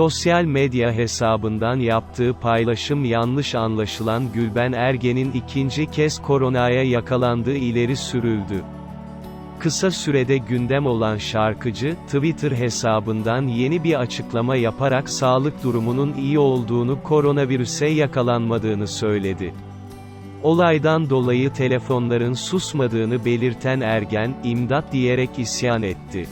Sosyal medya hesabından yaptığı paylaşım yanlış anlaşılan Gülben Ergen'in ikinci kez koronaya yakalandığı ileri sürüldü. Kısa sürede gündem olan şarkıcı, Twitter hesabından yeni bir açıklama yaparak sağlık durumunun iyi olduğunu koronavirüse yakalanmadığını söyledi. Olaydan dolayı telefonların susmadığını belirten Ergen, imdat diyerek isyan etti.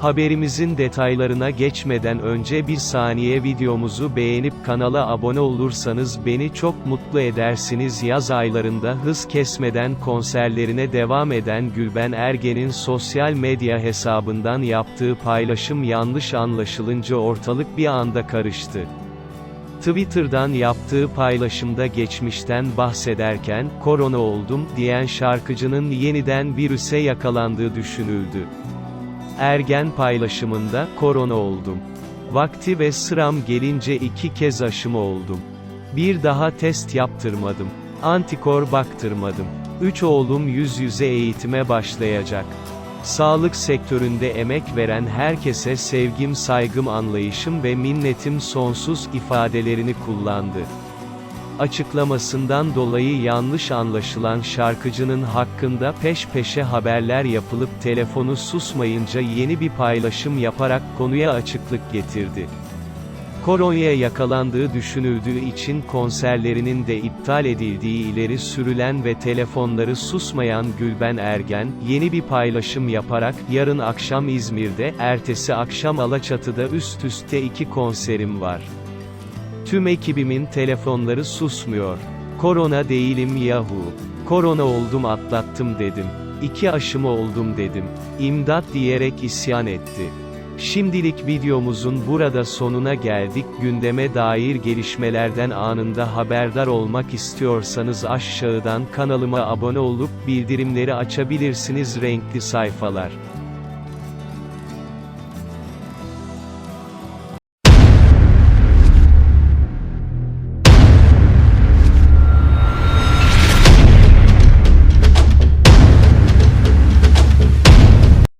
Haberimizin detaylarına geçmeden önce bir saniye videomuzu beğenip kanala abone olursanız beni çok mutlu edersiniz. Yaz aylarında hız kesmeden konserlerine devam eden Gülben Ergen'in sosyal medya hesabından yaptığı paylaşım yanlış anlaşılınca ortalık bir anda karıştı. Twitter'dan yaptığı paylaşımda geçmişten bahsederken, korona oldum, diyen şarkıcının yeniden virüse yakalandığı düşünüldü. Ergen paylaşımında, korona oldum. Vakti ve sıram gelince iki kez aşımı oldum. Bir daha test yaptırmadım. Antikor baktırmadım. Üç oğlum yüz yüze eğitime başlayacak. Sağlık sektöründe emek veren herkese sevgim saygım anlayışım ve minnetim sonsuz ifadelerini kullandı. Açıklamasından dolayı yanlış anlaşılan şarkıcının hakkında peş peşe haberler yapılıp telefonu susmayınca yeni bir paylaşım yaparak konuya açıklık getirdi. Koronaya yakalandığı düşünüldüğü için konserlerinin de iptal edildiği ileri sürülen ve telefonları susmayan Gülben Ergen, yeni bir paylaşım yaparak, yarın akşam İzmir'de, ertesi akşam Alaçatı'da üst üste iki konserim var. Tüm ekibimin telefonları susmuyor. Korona değilim yahu. Korona oldum atlattım dedim. İki aşımı oldum dedim. İmdat diyerek isyan etti. Şimdilik videomuzun burada sonuna geldik. Gündeme dair gelişmelerden anında haberdar olmak istiyorsanız aşağıdan kanalıma abone olup bildirimleri açabilirsiniz renkli sayfalar.